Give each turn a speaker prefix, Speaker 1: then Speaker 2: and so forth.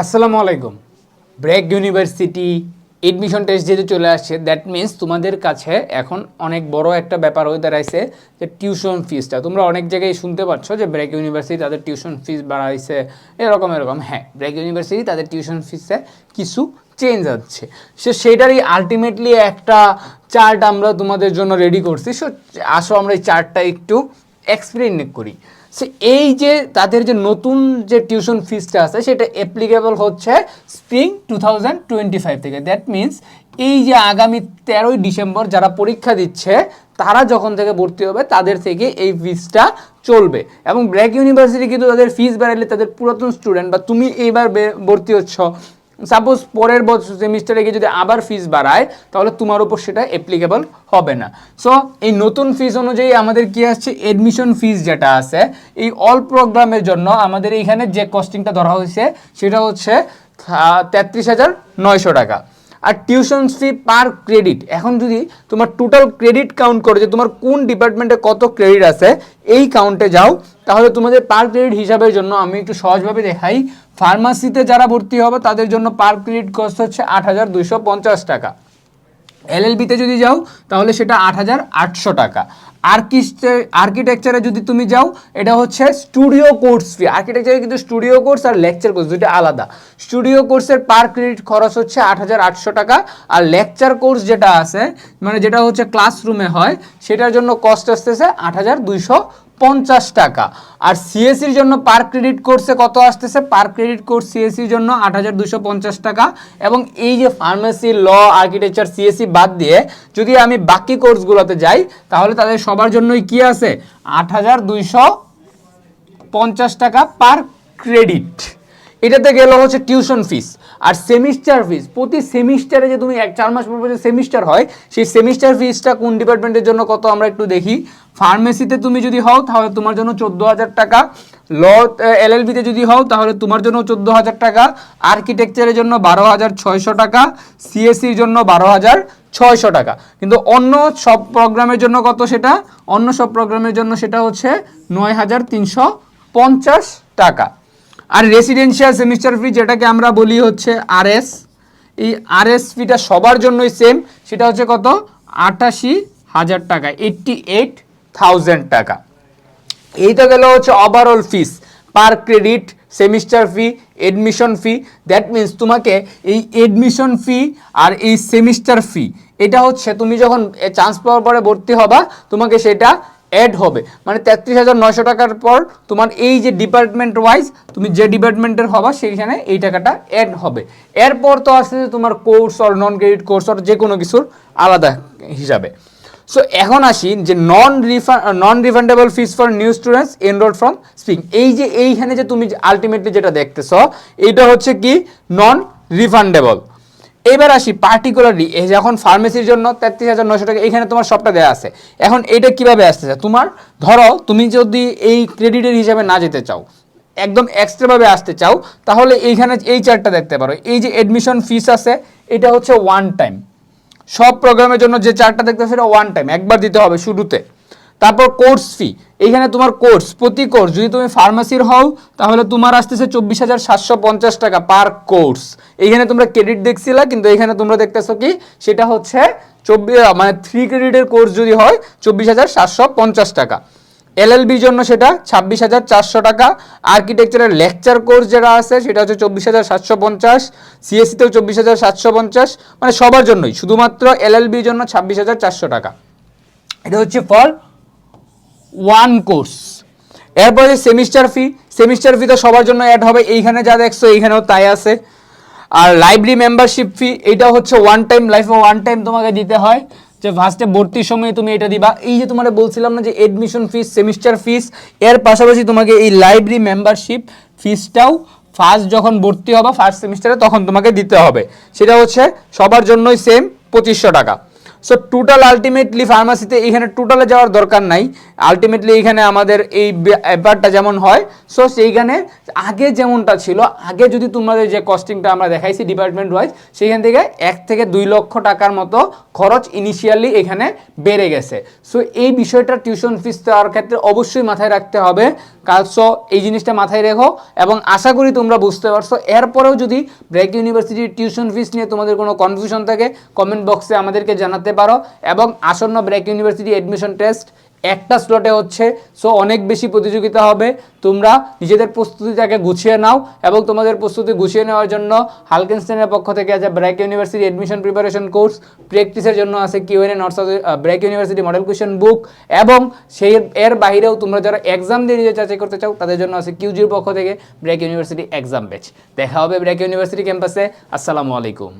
Speaker 1: আসসালামু আলাইকুম। BRAC university admission test যেহেতু চলে আসছে দ্যাট মিন্স তোমাদের কাছে এখন অনেক বড় একটা ব্যাপার হয়ে দাঁড়াইছে যে টিউশন ফিসটা তোমরা অনেক জায়গায় শুনতে পাচ্ছ যে ব্র্যাক ইউনিভার্সিটি তাদের টিউশন ফিস বাড়াইছে, এরকম এরকম। হ্যাঁ ব্র্যাক ইউনিভার্সিটি তাদের টিউশন ফিসে কিছু চেঞ্জ আছে সে সেটারই আলটিমেটলি একটা চার্ট আমরা তোমাদের জন্য রেডি করছি। সো আসো আমরা এই চার্টটা একটু এক্সপ্লেন করি। সে এই যে তাদের যে নতুন যে টিউশন ফিসটা আছে, সেটা অ্যাপ্লিকেবল হচ্ছে spring two thousand twenty five থেকে। দ্যাট মিন্স এই যে আগামী তেরোই ডিসেম্বর যারা পরীক্ষা দিচ্ছে, তারা যখন থেকে ভর্তি হবে, তাদের থেকে এই ফিসটা চলবে। এবং ব্র্যাক ইউনিভার্সিটি কিন্তু তাদের ফিস বাড়ালে তাদের পুরাতন স্টুডেন্ট বা তুমি এইবার ভর্তি হচ্ছ সাপোজ পরের বছর সেমিস্টারে গিয়ে যদি আবার ফিস বাড়ায়, তাহলে তোমার উপর সেটা অ্যাপ্লিকেবল হবে না। সো এই নতুন ফিস অনুযায়ী আমাদের কি আসছে? এডমিশন ফিস যেটা আছে, এই অল প্রোগ্রামের জন্য আমাদের এইখানে যে কস্টিংটা ধরা হয়েছে, সেটা হচ্ছে তেত্রিশ হাজার নয়শো টাকা। আর টিউশন ফি পার ক্রেডিট এখন যদি তোমার টোটাল ক্রেডিট কাউন্ট করে যে তোমার কোন ডিপার্টমেন্টে কত ক্রেডিট আছে, এই কাউন্টে যাও তাহলে তোমাদের পার ক্রেডিট হিসাবের জন্য আমি একটু সহজভাবে দেখাই। ফার্মাসিতে যারা ভর্তি হবে, তাদের জন্য পার ক্রেডিট কস্ট হচ্ছে আট হাজার দুইশো পঞ্চাশ টাকা। এলএলবিতে যদি যাও, তাহলে সেটা আট হাজার আটশো টাকা। আর্কিস্টে আর্কিটেকচারে যদি তুমি যাও, এটা হচ্ছে স্টুডিও কোর্স ফি আর্কিটেকচারে কিন্তু স্টুডিও কোর্স আর লেকচার কোর্স দুইটা আলাদা। স্টুডিও কোর্সের পার ক্রেডিট খরচ হচ্ছে আট হাজার আটশো টাকা আর লেকচার কোর্স যেটা আছে মানে যেটা হচ্ছে ক্লাসরুমে হয়, সেটার জন্য কস্ট আসতেছে আট হাজার দুইশো পঞ্চাশ টাকা। আর সিএসসির জন্য পার ক্রেডিট কোর্সে কত আসতেছে? পার ক্রেডিট কোর্স সিএসসির জন্য আট হাজার দুশো পঞ্চাশ টাকা। এবং এই যে ফার্মেসি ল আর্কিটেকচার সিএসসি বাদ দিয়ে যদি আমি বাকি কোর্সগুলোতে যাই, তাহলে তাদের সবার জন্যই কি আছে? আট হাজার দুইশো পঞ্চাশ টাকা পার ক্রেডিট এটাতে গেল হচ্ছে টিউশন ফিস আর সেমিস্টার ফিস প্রতি সেমিস্টারে যে তুমি এক, চার মাস পর পর যে সেমিস্টার হয়, সেই সেমিস্টার ফিসটা কোন ডিপার্টমেন্টের জন্য কত আমরা একটু দেখি। ফার্মেসিতে তুমি যদি হও, তাহলে তোমার জন্য চোদ্দ হাজার টাকা ল এলএলবিতে যদি হও, তাহলে তোমার জন্য চোদ্দ হাজার টাকা আর্কিটেকচারের জন্য বারো হাজার ছয়শো টাকা। সিএসসির জন্য বারো হাজার ছয়শো টাকা। কিন্তু অন্য সব প্রোগ্রামের জন্য কত সেটা? অন্য সব প্রোগ্রামের জন্য সেটা হচ্ছে নয় হাজার তিনশো পঞ্চাশ টাকা। আর রেসিডেন্সিয়াল সেমিস্টার ফি যেটাকে আমরা বলি হচ্ছে আরএস এই আরএস ফিটা সবার জন্যই সেম সেটা হচ্ছে কত? আটাশি হাজার টাকা এইটটি এইট থাউজেন্ড টাকা। এইটা গেল হচ্ছে overall fees per credit semester fee admission fee that means তোমাকে এই এডমিশন ফি আর এই সেমিস্টার ফি এটা হচ্ছে তুমি যখন চান্স পাওয়ার পরে ভর্তি হবা, তোমাকে সেটা অ্যাড হবে। মানে তেত্রিশ হাজার নয়শো টাকার পর তোমার এই যে ডিপার্টমেন্ট ওয়াইজ তুমি যে ডিপার্টমেন্টের হবা, সেইখানে এই টাকাটা অ্যাড হবে। এরপর তো আসছে যে তোমার course or non credit course or যে কোনো কিছুর আলাদা হিসাবে। সো এখন আসি যে non refund non refundable fees for new students enrol from spring এই যে, এইখানে যে তুমি আলটিমেটলি যেটা দেখতেছ, এইটা হচ্ছে কি? নন রিফান্ডেবল এবার আসি পার্টিকুলারলি এই যে এখন ফার্মেসির জন্য তেত্রিশ হাজার নশো টাকা, এখানে তোমার সবটা দেওয়া আছে। এখন এটা কীভাবে আসতেছে তোমার ধরো, তুমি যদি এই ক্রেডিটের হিসাবে না যেতে চাও, একদম এক্সট্রাভাবে আসতে চাও, তাহলে এইখানে এই চার্টটা দেখতে পারো। এই যে অ্যাডমিশন ফিস আছে, এটা হচ্ছে ওয়ান টাইম সব প্রোগ্রামের জন্য যে চার্টটা দেখতে সেটা ওয়ান টাইম একবার দিতে হবে শুরুতে। তারপর কোর্স ফি এইখানে তোমার কোর্স প্রতি কোর্স যদি তুমি ফার্মাসির হও, তাহলে তোমার আসতেছে চব্বিশ হাজার সাতশো পঞ্চাশ টাকা পার কোর্স এইখানে তোমরা ক্রেডিট দেখছিলা, কিন্তু এখানে তোমরা দেখতেছো কি, সেটা হচ্ছে চব্বিশ মানে থ্রি ক্রেডিটের কোর্স যদি হয়, চব্বিশ হাজার সাতশো পঞ্চাশ টাকা। এলএলবির জন্য সেটা ছাব্বিশ হাজার চারশো টাকা। আর্কিটেকচারের লেকচার কোর্স যেটা আছে, সেটা হচ্ছে চব্বিশ হাজার সাতশো পঞ্চাশ। সিএসসিতেও চব্বিশ হাজার সাতশো পঞ্চাশ। মানে সবার জন্যই, শুধুমাত্র এলএলবির জন্য ছাব্বিশ হাজার চারশো টাকা। এটা হচ্ছে ফর ওয়ান কোর্স এরপরে সেমিস্টার ফি সেমিস্টার ফি তো সবার জন্য অ্যাড হবে। এইখানে যা দেখছ, এইখানেও তাই আছে। আর লাইব্রেরি মেম্বারশিপ ফি এটা হচ্ছে ওয়ান টাইম লাইফে ওয়ান টাইম তোমাকে দিতে হয়। যে ফার্স্টে ভর্তির সময় তুমি এটা দিবা। এই যে তোমার বলছিলাম না যে এডমিশন ফিস সেমিস্টার ফিস এর পাশাপাশি তোমাকে এই লাইব্রেরি মেম্বারশিপ ফিসটাও ফার্স্ট যখন ভর্তি হবা ফার্স্ট সেমিস্টারে তখন তোমাকে দিতে হবে। সেটা হচ্ছে সবার জন্যই সেম পঁচিশশো টাকা। সো টোটাল আলটিমেটলি ফার্মাসিতে এখানে টোটালে যাওয়ার দরকার নাই। আলটিমেটলি এখানে আমাদের এই ব্যাপারটা যেমন হয় সো সেইখানে আগে যেমনটা ছিল, আগে যদি তোমাদের যে কস্টিংটা আমরা দেখাইছি ডিপার্টমেন্ট ওয়াইজ সেইখান থেকে এক থেকে দুই লক্ষ টাকার মতো খরচ ইনিশিয়ালি এখানে বেড়ে গেছে। সো এই বিষয়টা টিউশন ফিস দেওয়ার ক্ষেত্রে অবশ্যই মাথায় রাখতে হবে। কাল সো এই জিনিসটা মাথায় রেখো এবং আশা করি তোমরা বুঝতে পারছ। এরপরেও যদি ব্র্যাক ইউনিভার্সিটির টিউশন ফিস নিয়ে তোমাদের কোনো কনফিউশন থাকে কমেন্ট বক্সে আমাদেরকে জানাতে পারো এবং আসন্ন ব্রেক ইউনিভার্সিটি অ্যাডমিশন টেস্ট একটা স্লটে হচ্ছে। সো অনেক বেশি প্রতিযোগিতা হবে। তোমরা নিজেদের প্রস্তুতিটাকে গুছিয়ে নাও এবং তোমাদের প্রস্তুতি গুছিয়ে নেওয়ার জন্য হালকেনস্টেনের পক্ষ থেকে আছে BRAC university admission preparation course প্র্যাকটিসের জন্য আছে Q and A north BRAC university model question book এবং সেই এর বাইরেও তোমরা যারা এক্সাম দিয়ে নিজে যাচাই করতে চাও, তাদের জন্য আছে কিউজির পক্ষ থেকে ব্র্যাক ইউনিভার্সিটি এক্সাম ব্যাচ দেখা হবে ব্র্যাক ইউনিভার্সিটি ক্যাম্পাসে আসসালামু আলাইকুম।